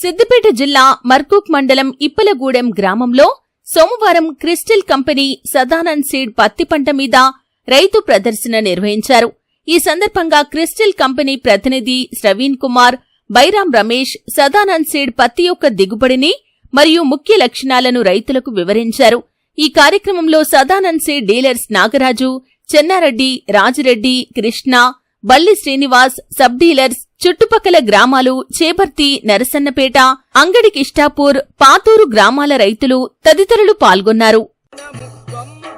సిద్దిపేట జిల్లా మర్కూక్ మండలం ఇప్పలగూడెం గ్రామంలో సోమవారం క్రిస్టల్ కంపెనీ సదానంద్ సీడ్ పత్తి పంట మీద రైతు ప్రదర్శన నిర్వహించారు. ఈ సందర్భంగా క్రిస్టల్ కంపెనీ ప్రతినిధి శ్రవీణ్ కుమార్ బైరాం రమేష్ సదానంద్ సీడ్ పత్తి యొక్క దిగుబడిని మరియు ముఖ్య లక్షణాలను రైతులకు వివరించారు. ఈ కార్యక్రమంలో Sadanand seed dealers Nagaraju Chennareddy Rajireddy Krishna Balli Srinivas sub dealers చుట్టుపక్కల గ్రామాలు చేపర్తి నరసన్నపేట అంగడి కిష్టాపూర్ పాతూరు గ్రామాల రైతులు తదితరులు పాల్గొన్నారు. వమ్ము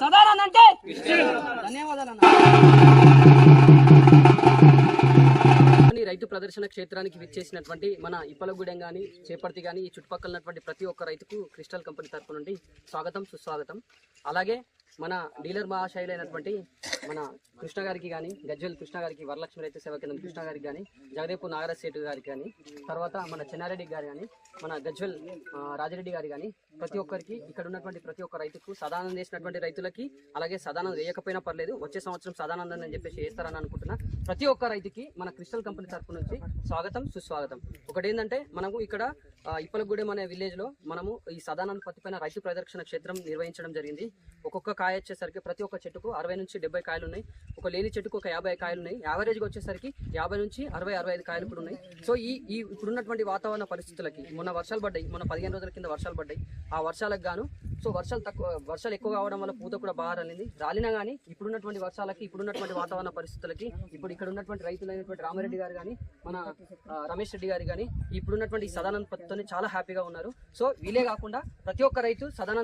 సదానంద్ అంటే ధన్యవాదాలు రైతు ప్రదర్శన క్షేత్రానికి విచ్చేసినటువంటి మన ఇప్పలగూడెం గాని చేపర్తి గాని ఈ చుట్టుపక్కల ఉన్నటువంటి ప్రతి ఒక్క రైతుకు క్రిస్టల్ కంపెనీ తరపు నుండి స్వాగతం సుస్వాగతం. అలాగే మన డీలర్ మహాశైలైనటువంటి మన కృష్ణ గారికి కానీ గజ్జల్ కృష్ణ గారికి వరలక్ష్మి రైతు సేవ కేంద్రం కృష్ణ గారికి కానీ జగదేపు నాగరాజ్ గారికి కానీ తర్వాత మన చెన్నారెడ్డి గారి కానీ మన గజ్వల్ రాజరెడ్డి రాజిరెడ్డి గారి కానీ ప్రతి ఒక్కరికి ఇక్కడ ఉన్నటువంటి ప్రతి ఒక్క రైతుకు సదానందం చేసినటువంటి రైతులకి అలాగే సదానందం వేయకపోయినా పర్లేదు వచ్చే సంవత్సరం సదానందం అని చెప్పేసి వేస్తారని అనుకుంటున్నా. ప్రతి ఒక్క రైతుకి మన క్రిస్టల్ కంపెనీ తరపు నుంచి స్వాగతం సుస్వాగతం. ఒకటి ఏంటంటే మనము ఇక్కడ ఇప్పలగూడెం అనే విలేజ్లో మనము ఈ సదానంద పత్తి పైన రైతు ప్రదర్శన క్షేత్రం నిర్వహించడం జరిగింది. ఒక్కొక్క కాయ వచ్చేసరికి ప్రతి ఒక్క చెట్టుకు అరవై నుంచి డెబ్బై కాయలు ఉన్నాయి ఒక లేని చెట్టుకు ఒక యాభై కాయలు ఉన్నాయి యావరేజ్గా వచ్చేసరికి యాభై నుంచి అరవై అరవై ఐదు కాయలు కూడా ఉన్నాయి సో ఈ ఈ ఇప్పుడున్నటువంటి వాతావరణ పరిస్థితులకి మొన్న వర్షాలు పడ్డాయి. మొన్న పదిహేను రోజుల కింద వర్షాలు పడ్డాయి. ఆ వర్షాలకు గాను సో వర్షాలు తక్కువ వర్షాలు ఎక్కువ కావడం వల్ల పూత కూడా బాగా రాలింది. రాలినా కానీ ఇప్పుడున్నటువంటి వర్షాలకి ఇప్పుడున్నటువంటి వాతావరణ పరిస్థితులకి ఇప్పుడు ఇక్కడ ఉన్నటువంటి రైతులైనటువంటి రామారెడ్డి గారు కానీ మన రమేష్ రెడ్డి గారు కానీ ఇప్పుడున్నటువంటి సదానంద పత్తితోనే చాలా హ్యాపీగా ఉన్నారు. సో వీలే కాకుండా ప్రతి ఒక్క రైతు సదానంద